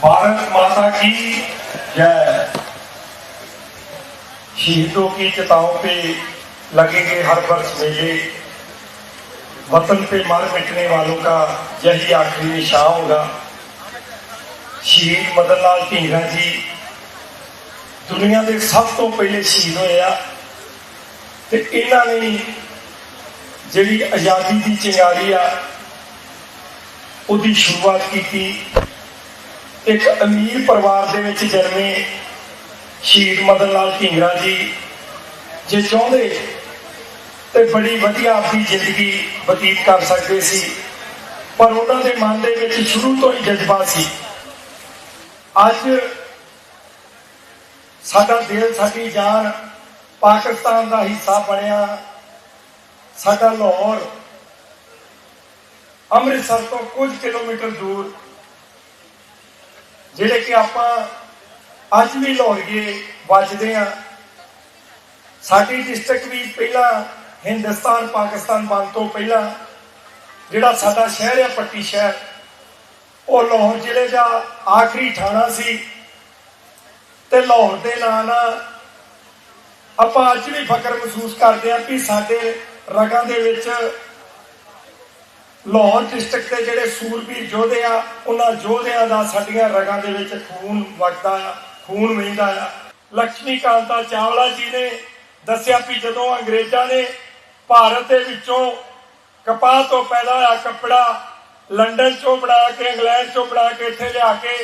भारत माता की जय शहीदों की चिताओं पे लगेंगे हर वर्ष मेले वतन पे मर मिटने वालों का यही आखिरी निशान होगा ਸ਼ਹੀਦ ਮਦਨ ਲਾਲ ਢੀਂਗਰਾ ਜੀ ਦੁਨੀਆ ਦੇ ਸਭ ਤੋਂ ਪਹਿਲੇ ਸ਼ਹੀਦ ਹੋਏ ਆ ਤੇ ਇਹਨਾਂ ਨੇ ਜਿਹੜੀ ਆਜ਼ਾਦੀ ਦੀ ਚਿੰਗਾਰੀ ਆ ਉਹਦੀ ਸ਼ੁਰੂਆਤ ਕੀਤੀ ਇੱਕ ਅਮੀਰ ਪਰਿਵਾਰ ਦੇ ਵਿੱਚ ਜਨਮੇ ਸ਼ਹੀਦ ਮਦਨ ਲਾਲ ਢਿੰਗਰਾ ਜੀ, ਜੇ ਚਾਹੁੰਦੇ ਤੇ ਬੜੀ ਵਧੀਆ ਆਪਣੀ ਜ਼ਿੰਦਗੀ ਬਤੀਤ ਕਰ ਸਕਦੇ ਸੀ, ਪਰ ਉਹਨਾਂ ਦੇ ਮਨ ਦੇ ਵਿੱਚ ਸ਼ੁਰੂ ਤੋਂ ਹੀ ਜਜ਼ਬਾ ਸੀ। ਅੱਜ ਸਾਡਾ ਦਿਲ, ਸਾਡੀ ਜਾਨ ਪਾਕਿਸਤਾਨ ਦਾ ਹਿੱਸਾ ਬਣਿਆ। ਸਾਡਾ ਲਾਹੌਰ ਅੰਮ੍ਰਿਤਸਰ ਤੋਂ ਕੁਝ ਕਿਲੋਮੀਟਰ ਦੂਰ ਜਿਹੜੇ ਕਿ ਆਪਾਂ ਅੱਜ ਵੀ ਲਾਹੌਰੀਏ ਵੱਜਦੇ ਆ ਸਾਡੀ ਡਿਸਟ੍ਰਿਕਟ ਵੀ ਪਹਿਲਾਂ ਹਿੰਦੁਸਤਾਨ, ਪਾਕਿਸਤਾਨ ਬਣ ਤੋਂ ਪਹਿਲਾਂ ਜਿਹੜਾ ਸਾਡਾ ਸ਼ਹਿਰ ਹੈ ਪੱਟੀ ਸ਼ਹਿਰ, ਉਹ ਲਾਹੌਰ ਜ਼ਿਲ੍ਹੇ ਦਾ ਆਖਰੀ ਥਾਣਾ ਸੀ। ਤੇ ਲਾਹੌਰ ਦੇ ਨਾਂ ਨਾਲ ਆਪਾਂ ਅੱਜ ਵੀ ਫਕਰ ਮਹਿਸੂਸ ਕਰਦੇ ਹਾਂ ਕਿ ਸਾਡੇ ਰਗਾਂ ਦੇ ਵਿੱਚ ਲਾਹੌਰ ਡਿਸਟ੍ਰਿਕਟ ਦੇ ਜਿਹੜੇ ਸੂਰਬੀਰ ਯੋਧੇ ਆ, ਉਹਨਾਂ ਯੋਧਿਆਂ ਦਾ ਸਾਡੀਆਂ ਰਗਾਂ ਦੇ ਵਿੱਚ ਖੂਨ ਵਗਦਾ ਆ, ਖੂਨ ਵਹਿੰਦਾ ਆ। ਲక్ష్ਮੀ ਕਾਂਤਾ ਚਾਵਲਾ ਜੀ ਨੇ ਦੱਸਿਆ ਕਿ ਜਦੋਂ ਅੰਗਰੇਜ਼ਾਂ ਨੇ ਭਾਰਤ ਦੇ ਵਿੱਚੋਂ ਕਪਾਹ ਤੋਂ ਪੈਦਾ ਹੋਇਆ ਕੱਪੜਾ ਲੰਡਨ ਚੋਂ ਬਣਾ ਕੇ, ਇੰਗਲੈਂਡ ਚੋਂ ਬਣਾ ਕੇ, ਇੱਥੇ ਲਿਆ ਕੇ,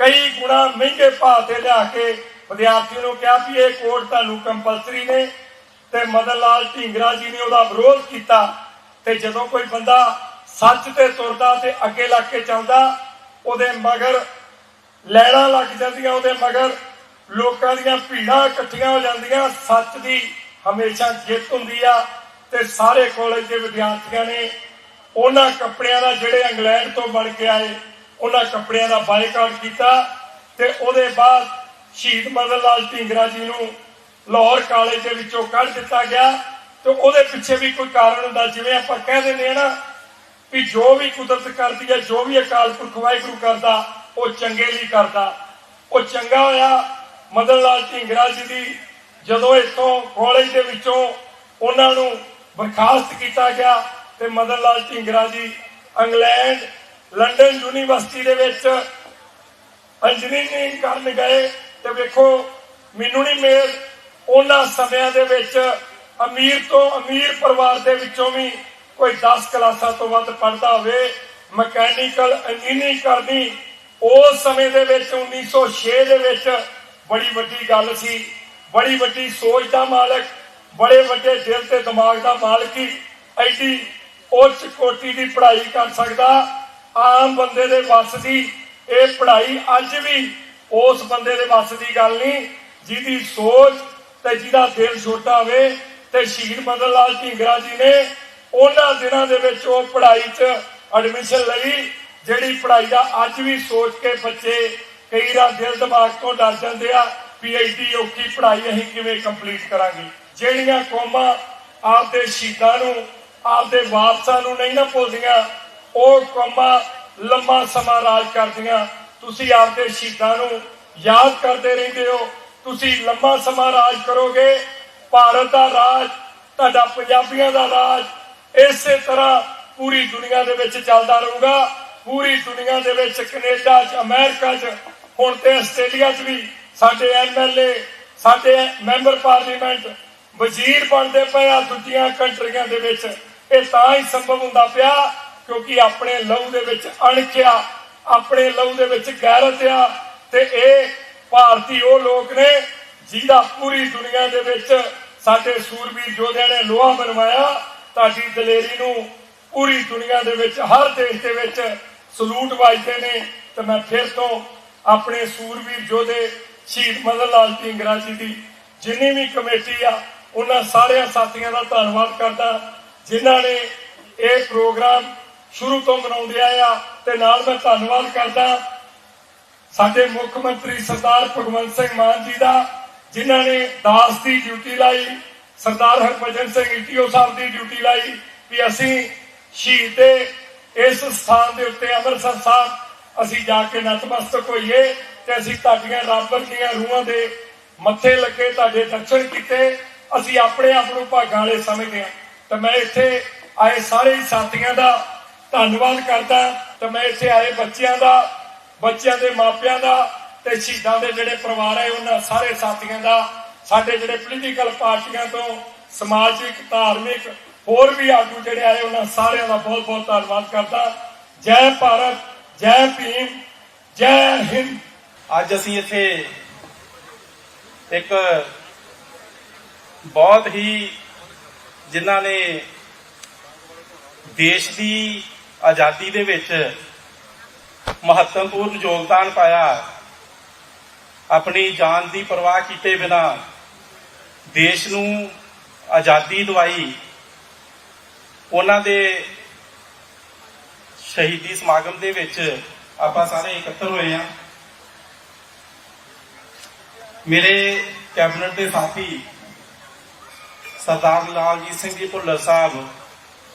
ਕਈ ਗੁਣਾ ਮਹਿੰਗੇ ਭਾਅ ਤੇ ਲਿਆ ਕੇ ਵਿਦਿਆਰਥੀ ਨੂੰ ਕਿਹਾ ਵੀ ਇਹ ਕੋਡ ਤੁਹਾਨੂੰ ਕੰਪਲਸਰੀ ਨੇ ਤੇ ਮਦਨ ਲਾਲ ਢੀਂਗਰਾ ਜੀ ਨੇ ਉਹਦਾ ਵਿਰੋਧ ਕੀਤਾ ਤੇ ਜਦੋਂ ਕੋਈ ਬੰਦਾ ਸੱਚ ਤੇ ਤੁਰਦਾ ਤੇ ਅੱਗੇ ਲੱਗ ਕੇ ਚੱਲਦਾ, ਉਹਦੇ ਮਗਰ ਲੈਣਾ ਲੱਗ ਜਾਂਦੀਆਂ, ਉਹਦੇ ਮਗਰ ਲੋਕਾਂ ਦੀਆਂ ਭੀੜਾਂ ਇਕੱਠੀਆਂ ਹੋ ਜਾਂਦੀਆਂ, ਸੱਚ ਦੀ ਹਮੇਸ਼ਾ ਜਿੱਤ ਹੁੰਦੀ ਆ ਤੇ ਸਾਰੇ ਕਾਲਜ ਦੇ ਵਿਦਿਆਰਥੀਆਂ ਨੇ ਉਹਨਾਂ ਕੱਪੜਿਆਂ ਦਾ ਜਿਹੜੇ ਇੰਗਲੈਂਡ ਤੋਂ ਬਣ ਕੇ ਆਏ, ਉਹਨਾਂ ਕੱਪੜਿਆਂ ਦਾ ਬਾਈਕਾਟ ਕੀਤਾ ਤੇ ਉਹਦੇ ਬਾਅਦ ਸ਼ਹੀਦ ਮਦਨ ਲਾਲ ਢੀਂਗਰਾ ਜੀ ਨੂੰ ਲਾਹੌਰ ਕਾਲਜ ਦੇ ਵਿੱਚੋਂ ਕੱਢ ਦਿੱਤਾ ਗਿਆ ਤੇ ਉਹਦੇ ਪਿੱਛੇ ਵੀ ਕੋਈ ਕਾਰਨ ਹੁੰਦਾ, ਜਿਵੇਂ ਆਪਾਂ ਕਹਿ ਦਿੰਦੇ ਆ ਨਾ ਵੀ ਜੋ ਵੀ ਕੁਦਰਤ ਕਰਦੀ ਹੈ, ਜੋ ਵੀ ਅਕਾਲ ਪੁਰਖ ਵਾਹਿਗੁਰੂ ਕਰਦਾ, ਉਹ ਚੰਗੇ ਲਈ ਕਰਦਾ। ਉਹ ਚੰਗਾ ਹੋਇਆ, ਮਦਨ ਲਾਲ ਢੀਂਗਰਾ ਜੀ ਦੀ ਜਦੋਂ ਇੱਥੋਂ ਕਾਲਜ ਦੇ ਵਿੱਚੋਂ ਉਹਨਾਂ ਨੂੰ ਬਰਖਾਸਤ ਕੀਤਾ ਗਿਆ ਤੇ ਮਦਨ ਲਾਲ ਢੀਂਗਰਾ ਜੀ ਇੰਗਲੈਂਡ, ਲੰਡਨ ਯੂਨੀਵਰਸਿਟੀ ਦੇ ਵਿੱਚ ਇੰਜੀਨੀਅਰਿੰਗ ਕਰਨ ਗਏ ਤੇ ਵੇਖੋ, ਮੈਨੂੰ ਨਹੀਂ ਮੇਰ ਉਹਨਾਂ ਸਮਿਆਂ ਦੇ ਵਿੱਚ ਅਮੀਰ ਤੋਂ ਅਮੀਰ ਪਰਿਵਾਰ ਦੇ ਵਿੱਚੋਂ ਵੀ ਕੋਈ 10 ਕਲਾਸਾਂ ਤੋਂ ਵੱਧ ਪੜਦਾ ਹੋਵੇ, ਮਕੈਨੀਕਲ ਇੰਜੀਨੀਅਰਿੰਗ ਕਰਨੀ ਉਸ ਸਮੇਂ ਦੇ ਵਿੱਚ 1906 ਦੇ ਵਿੱਚ ਬੜੀ ਵੱਡੀ ਗੱਲ ਸੀ। ਬੜੀ ਵੱਡੀ ਸੋਚ ਦਾ ਮਾਲਕ, ਬੜੇ ਵੱਡੇ ਦਿਲ ਤੇ ਦਿਮਾਗ ਦਾ ਮਾਲਕ ਹੀ ਐਡੀ ਉੱਚ ਕੋਟੀ ਦੀ ਪੜ੍ਹਾਈ ਕਰ ਸਕਦਾ। ਆਮ ਬੰਦੇ ਦੇ ਵੱਸ ਦੀ ਇਹ ਪੜ੍ਹਾਈ ਅੱਜ ਵੀ ਉਸ ਬੰਦੇ ਦੇ ਵੱਸ ਦੀ ਗੱਲ ਨਹੀਂ, ਜਿਹਦੀ ਸੋਚ ਤੇ ਜਿਹਦਾ ਦਿਲ ਛੋਟਾ ਹੋਵੇ ਤੇ ਸ਼ਹੀਦ ਮਦਨ ਲਾਲ ਢੀਂਗਰਾ ਜੀ ਨੇ ਉਹਨਾਂ ਦਿਨਾਂ ਦੇ ਵਿੱਚ ਉਹ ਪੜ੍ਹਾਈ 'ਚ ਐਡਮਿਸ਼ਨ ਲਈ, ਜਿਹੜੀ ਪੜ੍ਹਾਈ ਦਾ ਅੱਜ ਵੀ ਸੋਚ ਕੇ ਬੱਚੇ ਕਈ ਦਾ ਦਿਲ ਦਿਮਾਗ ਤੋਂ ਡਰ ਜਾਂਦੇ ਆ ਵੀ ਔਖੀ ਪੜ੍ਹਾਈ ਅਸੀਂ ਕਿਵੇਂ ਕੰਪਲੀਟ ਕਰਾਂਗੇ। ਜਿਹੜੀਆਂ ਕੌਮਾਂ ਆਪਦੇ ਸ਼ਹੀਦਾਂ ਨੂੰ, ਆਪਦੇ ਵਾਰਸਾਂ ਨੂੰ ਨਹੀਂ ਨਾ ਭੁੱਲਦੀਆਂ, ਉਹ ਕੌਮਾਂ ਲੰਮਾ ਸਮਾਂ ਰਾਜ ਕਰਦੀਆਂ। ਤੁਸੀਂ ਆਪਦੇ ਸ਼ਹੀਦਾਂ ਨੂੰ ਯਾਦ ਕਰਦੇ ਰਹਿੰਦੇ ਹੋ। ਤੁਸੀਂ ਲੰਮਾ ਸਮਾਂ ਰਾਜ ਕਰੋਗੇ। ਭਾਰਤ ਦਾ ਰਾਜ, ਤੁਹਾਡਾ ਪੰਜਾਬੀਆਂ ਦਾ ਰਾਜ ਇਸੇ ਤਰ੍ਹਾਂ ਪੂਰੀ ਦੁਨੀਆ ਦੇ ਵਿੱਚ ਚੱਲਦਾ ਰਹੂਗਾ। ਪੂਰੀ ਦੁਨੀਆ ਦੇ ਵਿੱਚ ਕੈਨੇਡਾ 'ਚ, ਅਮਰੀਕਾ 'ਚ, ਹੁਣ ਤੇ ਆਸਟ੍ਰੇਲੀਆ 'ਚ ਵੀ ਸਾਡੇ ਐਮਐਲਏ ਸਾਡੇ ਮੈਂਬਰ ਪਾਰਲੀਮੈਂਟ ਵਜ਼ੀਰ ਬਣਦੇ ਪਏ ਆ ਦੂਜੀਆਂ ਕੰਟਰੀਆਂ ਦੇ ਵਿੱਚ। ਇਹ ਤਾਂ ਹੀ ਸੰਭਵ ਹੁੰਦਾ ਪਿਆ ਕਿਉਂਕਿ ਆਪਣੇ ਲਹੂ ਦੇ ਵਿੱਚ ਅਣਖਿਆ, ਆਪਣੇ ਲਹੂ ਦੇ ਵਿੱਚ ਗੈਰਤ ਆ ਤੇ ਇਹ ਭਾਰਤੀ ਉਹ ਲੋਕ ਨੇ ਜਿਹਦਾ ਪੂਰੀ ਦੁਨੀਆ ਦੇ ਵਿੱਚ ਸਾਡੇ ਸੂਰਬੀਰ ਯੋਧਿਆਂ ਨੇ ਲੋਹਾ ਬਣਵਾਇਆ। ਤੁਹਾਡੀ ਦਲੇਰੀ ਨੂੰ ਪੂਰੀ ਦੁਨੀਆ ਦੇ ਵਿੱਚ, ਹਰ ਦੇਸ਼ ਦੇ ਵਿੱਚ ਸਲੂਟ ਵੱਜਦੇ ਨੇ। ਤੇ ਮੈਂ ਫਿਰ ਤੋਂ ਆਪਣੇ ਸੂਰਵੀਰ ਯੋਧੇ ਸ਼ਹੀਦ ਮਦਨ ਲਾਲ ਢੀਂਗਰਾ ਜੀ ਦੀ ਜਿੰਨੀ ਵੀ ਕਮੇਟੀ ਆ, ਉਹਨਾਂ ਸਾਰਿਆਂ ਸਾਥੀਆਂ ਦਾ ਧੰਨਵਾਦ ਕਰਦਾ, ਜਿਨ੍ਹਾਂ ਨੇ ਇਹ ਪ੍ਰੋਗਰਾਮ ਸ਼ੁਰੂ ਤੋਂ ਮਨਾਉਂਦੇ ਆਏ ਆ। ਤੇ ਨਾਲ ਮੈਂ ਧੰਨਵਾਦ ਕਰਦਾ ਸਾਡੇ ਮੁੱਖ ਮੰਤਰੀ ਸਰਦਾਰ ਭਗਵੰਤ ਸਿੰਘ ਮਾਨ ਜੀ ਦਾ, ਜਿਨ੍ਹਾਂ ਨੇ ਦਾਸ ਦੀ ਡਿਊਟੀ ਲਾਈ ਸਰਦਾਰ ਹਰਭਜਨ ਸਿੰਘ ਈਟੀਓ ਸਾਹਿਬ ਦੀ ਡਿਊਟੀ ਲਾਈ ਵੀ ਅਸੀਂ ਸ਼ਹੀਦ ਦੇ ਇਸ ਸਥਾਨ ਦੇ ਉੱਤੇ ਅੰਮ੍ਰਿਤਸਰ ਸਾਹਿਬ ਅਸੀਂ ਜਾ ਕੇ ਨਤਮਸਤਕ ਹੋਈਏ ਤੇ ਅਸੀਂ ਤੁਹਾਡੀਆਂ ਰੱਬ ਵਰਗੀਆਂ ਰੂਹਾਂ ਦੇ ਮੱਥੇ ਲੱਗੇ, ਤੁਹਾਡੇ ਦਰਸ਼ਨ ਕੀਤੇ, ਅਸੀਂ ਆਪਣੇ ਆਪ ਨੂੰ ਭਾਗਾਂ ਵਾਲੇ ਸਮਝਦੇ ਹਾਂ। ਤੇ ਮੈਂ ਇੱਥੇ ਆਏ ਸਾਰੇ ਸਾਥੀਆਂ ਦਾ ਧੰਨਵਾਦ ਕਰਦਾ, ਤੇ ਮੈਂ ਇੱਥੇ ਆਏ ਬੱਚਿਆਂ ਦਾ, ਬੱਚਿਆਂ ਦੇ ਮਾਪਿਆਂ ਦਾ ਤੇ ਸ਼ਹੀਦਾਂ ਦੇ ਜਿਹੜੇ ਪਰਿਵਾਰ ਹੈ ਉਹਨਾਂ ਸਾਰੇ ਸਾਥੀਆਂ ਦਾ ਸਾਡੇ ਜਿਹੜੇ ਪੋਲੀਟੀਕਲ ਪਾਰਟੀਆਂ ਤੋਂ ਸਮਾਜਿਕ, ਧਾਰਮਿਕ, ਹੋਰ ਵੀ ਆਗੂ ਜਿਹੜੇ ਆਏ, ਉਹਨਾਂ ਸਾਰਿਆਂ ਦਾ ਬਹੁਤ ਬਹੁਤ ਧੰਨਵਾਦ ਕਰਦਾ। ਜੈ ਭਾਰਤ, ਜੈ ਭੀਮ, ਜੈ ਹਿੰਦ। ਅੱਜ ਅਸੀਂ ਇੱਥੇ ਇੱਕ ਬਹੁਤ ਹੀ ਜਿਨ੍ਹਾਂ ਨੇ ਦੇਸ਼ ਦੀ ਆਜ਼ਾਦੀ ਦੇ ਵਿੱਚ ਮਹੱਤਵਪੂਰਨ ਯੋਗਦਾਨ ਪਾਇਆ। ਆਪਣੀ ਜਾਨ ਦੀ ਪਰਵਾਹ ਕੀਤੇ ਬਿਨਾ ਦੇਸ਼ ਨੂੰ ਆਜ਼ਾਦੀ ਦਿਵਾਈ, ਉਹਨਾਂ ਦੇ ਸ਼ਹੀਦੀ ਸਮਾਗਮ ਦੇ ਵਿੱਚ ਆਪਾਂ ਸਾਰੇ ਇਕੱਤਰ ਹੋਏ ਹਾਂ। ਮੇਰੇ ਕੈਬਨਿਟ ਦੇ ਸਾਥੀ ਸਰਦਾਰ ਲਾਲਜੀਤ ਸਿੰਘ ਜੀ ਭੁੱਲਰ ਸਾਹਿਬ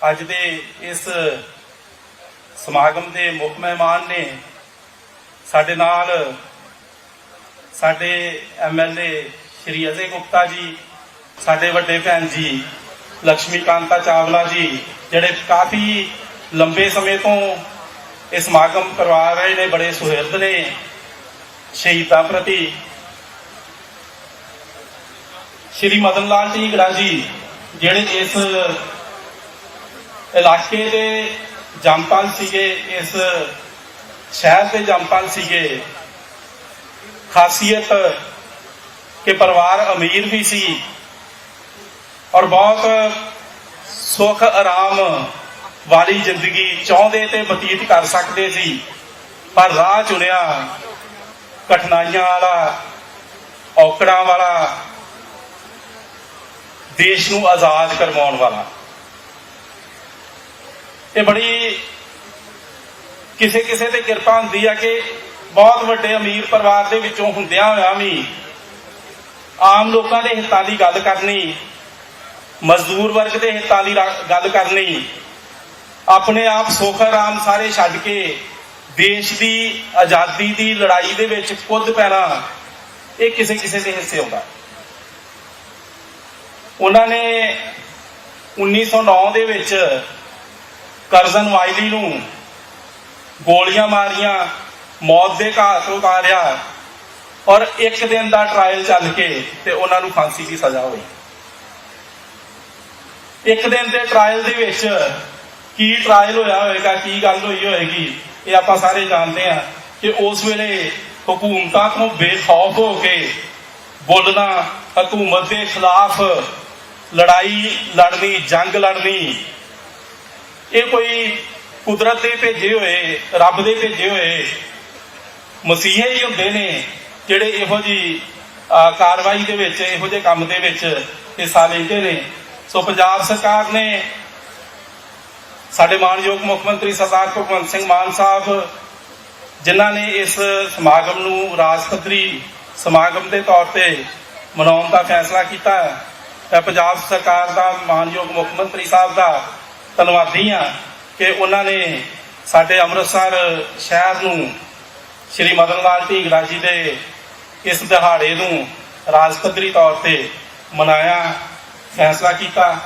ਅੱਜ ਦੇ ਇਸ ਸਮਾਗਮ ਦੇ ਮੁੱਖ ਮਹਿਮਾਨ ਨੇ ਸਾਡੇ ਨਾਲ ਸਾਡੇ ਐਮਐਲਏ ਸ਼੍ਰੀ ਅਜੇ ਗੁਪਤਾ ਜੀ, ਸਾਡੇ ਵੱਡੇ ਭੈਣ ਜੀ ਲక్ష్ਮੀ ਕਾਂਤਾ ਚਾਵਲਾ ਜੀ, ਜਿਹੜੇ ਕਾਫੀ ਲੰਬੇ ਸਮੇਂ ਤੋਂ ਇਹ ਸਮਾਗਮ ਕਰਵਾ ਰਹੇ ਨੇ, ਬੜੇ ਸੁਹਿਰਦ ਨੇ, ਸ਼ਹੀਦਾਂ ਪ੍ਰਤੀ। ਸ਼੍ਰੀ ਮਦਨ ਲਾਲ ਢੀਗੜਾ ਜੀ, ਜਿਹੜੇ ਇਸ ਇਲਾਕੇ ਦੇ ਜੰਪਲ ਸੀਗੇ, ਇਸ ਸ਼ਹਿਰ ਦੇ ਜੰਮਪਾਲ ਸੀਗੇ ਖਾਸੀਅਤ ਕਿ ਪਰਿਵਾਰ ਅਮੀਰ ਵੀ ਸੀ ਔਰ ਬਹੁਤ ਸੁਖ ਆਰਾਮ ਵਾਲੀ ਜ਼ਿੰਦਗੀ ਚਾਹੁੰਦੇ ਤੇ ਬਤੀਤ ਕਰ ਸਕਦੇ ਸੀ, ਪਰ ਰਾਹ ਚੁਣਿਆ ਕਠਿਨਾਈਆਂ ਵਾਲਾ, ਔਕੜਾਂ ਵਾਲਾ, ਦੇਸ਼ ਨੂੰ ਆਜ਼ਾਦ ਕਰਵਾਉਣ ਵਾਲਾ। ਇਹ ਬੜੀ ਕਿਸੇ ਕਿਸੇ ਤੇ ਕਿਰਪਾ ਹੁੰਦੀ ਆ ਕਿ ਬਹੁਤ ਵੱਡੇ ਅਮੀਰ ਪਰਿਵਾਰ ਦੇ ਵਿੱਚੋਂ ਹੁੰਦਿਆਂ ਹੋਇਆ ਵੀ ਆਮ ਲੋਕਾਂ ਦੇ ਹਿੱਤਾਂ ਦੀ ਗੱਲ ਕਰਨੀ, ਮਜ਼ਦੂਰ ਵਰਗ ਦੇ ਹਿੱਤਾਂ ਦੀ ਗੱਲ ਕਰਨੀ, ਆਪਣੇ ਆਪ ਸੁੱਖ ਆਰਾਮ ਸਾਰੇ ਛੱਡ ਕੇ ਦੇਸ਼ ਦੀ ਆਜ਼ਾਦੀ ਦੀ ਲੜਾਈ ਦੇ ਵਿੱਚ ਖੁਦ ਪੈਣਾ, ਇਹ ਕਿਸੇ ਕਿਸੇ ਦੇ ਹਿੱਸੇ ਹੁੰਦਾ। ਉਹਨਾਂ ਨੇ 1909 ਦੇ ਵਿੱਚ ਕਰਜ਼ਨ ਵਾਇਲੀ ਨੂੰ ਗੋਲੀਆਂ ਮਾਰੀਆਂ ਮੌਤ ਦੇ ਘਾਟ ਉਤਾਰਿਆ ਔਰ ਇੱਕ ਦਿਨ ਦਾ ਟ੍ਰਾਇਲ ਚੱਲ ਕੇ ਤੇ ਉਹਨਾਂ ਨੂੰ ਫਾਂਸੀ ਦੀ ਸਜ਼ਾ ਹੋਈ। ਇੱਕ ਦਿਨ ਦੇ ਟ੍ਰਾਇਲ ਦੇ ਵਿੱਚ ਕੀ ਟ੍ਰਾਇਲ ਹੋਇਆ ਹੋਵੇਗਾ, ਕੀ ਗੱਲ ਹੋਈ ਹੋਵੇਗੀ, ਇਹ ਆਪਾਂ ਸਾਰੇ ਜਾਣਦੇ ਹਾਂ ਕਿ ਉਸ ਵੇਲੇ ਹਕੂਮਤਾਂ ਤੋਂ ਬੇਖੌਫ ਹੋ ਕੇ ਬੋਲਣਾ ਹਕੂਮਤ ਦੇ ਖਿਲਾਫ ਲੜਾਈ ਲੜਨੀ, ਜੰਗ ਲੜਨੀ, ਇਹ ਕੋਈ ਕੁਦਰਤ ਦੇ ਭੇਜੇ ਹੋਏ, ਰੱਬ ਦੇ ਭੇਜੇ ਹੋਏ ਮਸੀਹੇ ਹੀ ਹੁੰਦੇ ਨੇ, ਜਿਹੜੇ ਇਹੋ ਜੀ ਕਾਰਵਾਈ ਦੇ ਵਿੱਚ, ਇਹੋ ਜਿਹੇ ਕੰਮ ਦੇ ਵਿੱਚ ਹਿੱਸਾ ਲੈਂਦੇ ਨੇ। ਸੋ ਪੰਜਾਬ ਸਰਕਾਰ ਨੇ ਸਾਡੇ ਮਾਨਯੋਗ ਮੁੱਖ ਮੰਤਰੀ ਸਰਦਾਰ ਭਗਵੰਤ ਸਿੰਘ ਮਾਨ ਸਾਹਿਬ, ਜਿਨ੍ਹਾਂ ਨੇ ਇਸ ਸਮਾਗਮ ਨੂੰ ਰਾਜ ਪੱਧਰੀ ਸਮਾਗਮ ਦੇ ਤੌਰ ਤੇ ਮਨਾਉਣ ਦਾ ਫੈਸਲਾ ਕੀਤਾ ਹੈ ਮੈਂ ਪੰਜਾਬ ਸਰਕਾਰ ਦਾ ਮਾਨਯੋਗ ਮੁੱਖ ਮੰਤਰੀ ਸਾਹਿਬ ਦਾ ਧੰਨਵਾਦੀ ਹਾਂ ਕਿ ਉਹਨਾਂ ਨੇ ਸਾਡੇ ਅੰਮ੍ਰਿਤਸਰ ਸ਼ਹਿਰ ਨੂੰ ਸ਼੍ਰੀ ਮਦਨ ਲਾਲ ਢੀਗੜਾ ਜੀ ਦੇ ਇਸ ਦਿਹਾੜੇ ਨੂੰ ਰਾਜ ਪੱਧਰੀ ਤੌਰ ਤੇ ਮਨਾਇਆ, ਫੈਸਲਾ ਕੀਤਾ।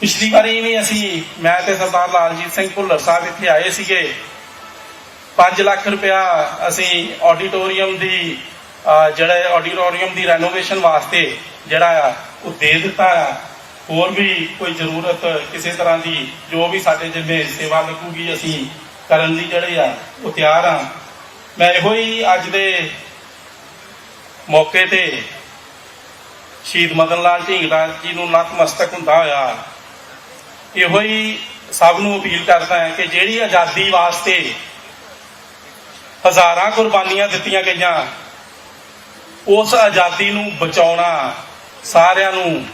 ਪਿਛਲੀ ਵਾਰੀ ਵੀ ਅਸੀਂ, ਮੈਂ ਤੇ ਸਰਦਾਰ ਲਾਲਜੀਤ ਸਿੰਘ ਭੁੱਲਰ ਸਾਹਿਬ ਇੱਥੇ ਆਏ ਸੀਗੇ। 5 ਲੱਖ ਰੁਪਇਆ ਅਸੀਂ ਆਡੀਟੋਰੀਅਮ ਦੀ ਜਿਹੜਾ ਆਡੀਟੋਰੀਅਮ ਦੀ ਰੈਨੋਵੇਸ਼ਨ ਵਾਸਤੇ ਜਿਹੜਾ ਆ, ਉਹ ਦੇ ਦਿੱਤਾ ਆ। ਹੋਰ ਵੀ ਕੋਈ ਜ਼ਰੂਰਤ ਕਿਸੇ ਤਰ੍ਹਾਂ ਦੀ, ਜੋ ਵੀ ਸਾਡੇ ਜਿਵੇਂ ਸੇਵਾ ਲੱਗੂਗੀ ਅਸੀਂ ਕਰਨ ਲਈ ਜਿਹੜੇ ਆ, ਉਹ ਤਿਆਰ ਆ। ਮੈਂ ਇਹੋ ਹੀ ਅੱਜ ਦੇ ਮੌਕੇ ਤੇ ਸ਼ਹੀਦ ਮਦਨ ਲਾਲ ਢੀਂਗਰਾ ਜੀ ਨੂੰ ਨਤਮਸਤਕ ਹੁੰਦਾ ਹੋਇਆ, ਇਹੋ ਹੀ ਸਭ ਨੂੰ ਅਪੀਲ ਕਰਦਾ ਹੈ ਕਿ ਜਿਹੜੀ ਆਜ਼ਾਦੀ ਵਾਸਤੇ ਹਜ਼ਾਰਾਂ ਕੁਰਬਾਨੀਆਂ ਦਿੱਤੀਆਂ ਗਈਆਂ, ਉਸ ਆਜ਼ਾਦੀ ਨੂੰ ਬਚਾਉਣਾ ਸਾਰਿਆਂ ਨੂੰ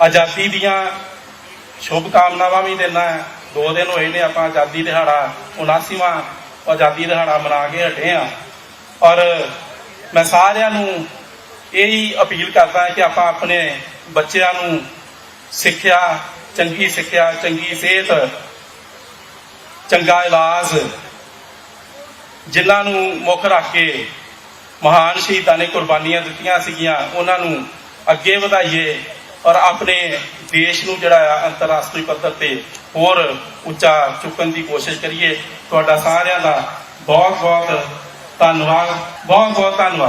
ਆਜ਼ਾਦੀ ਦੀਆਂ ਸ਼ੁਭ ਕਾਮਨਾਵਾਂ ਵੀ ਦਿੰਦਾ ਹੈ। ਦੋ ਦਿਨ ਹੋਏ ਨੇ ਆਪਾਂ ਆਜ਼ਾਦੀ ਦਿਹਾੜਾ 79ਵਾਂ ਆਜ਼ਾਦੀ ਦਿਹਾੜਾ ਮਨਾ ਕੇ ਹਟੇ ਆ। ਔਰ ਮੈਂ ਸਾਰਿਆਂ ਨੂੰ ਇਹੀ ਅਪੀਲ ਕਰਦਾ ਕਿ ਆਪਾਂ ਆਪਣੇ ਬੱਚਿਆਂ ਨੂੰ ਸਿੱਖਿਆ, ਚੰਗੀ ਸਿੱਖਿਆ, ਚੰਗੀ ਸਿਹਤ, ਚੰਗਾ ਇਲਾਜ ਜਿਨ੍ਹਾਂ ਨੂੰ ਮੁੱਖ ਰੱਖ ਕੇ ਮਹਾਨ ਸ਼ਹੀਦਾਂ ਨੇ ਕੁਰਬਾਨੀਆਂ ਦਿੱਤੀਆਂ ਸੀਗੀਆਂ, ਉਹਨਾਂ ਨੂੰ ਅੱਗੇ ਵਧਾਈਏ। ਔਰ ਆਪਣੇ ਦੇਸ਼ ਨੂੰ ਜਿਹੜਾ ਆ ਅੰਤਰਰਾਸ਼ਟਰੀ ਪੱਧਰ ਤੇ ਹੋਰ ਉੱਚਾ ਚੁੱਕਣ ਦੀ ਕੋਸ਼ਿਸ਼ ਕਰੀਏ, ਤੁਹਾਡਾ ਸਾਰਿਆਂ ਦਾ ਬਹੁਤ ਬਹੁਤ ਧੰਨਵਾਦ ਬਹੁਤ ਬਹੁਤ ਧੰਨਵਾਦ।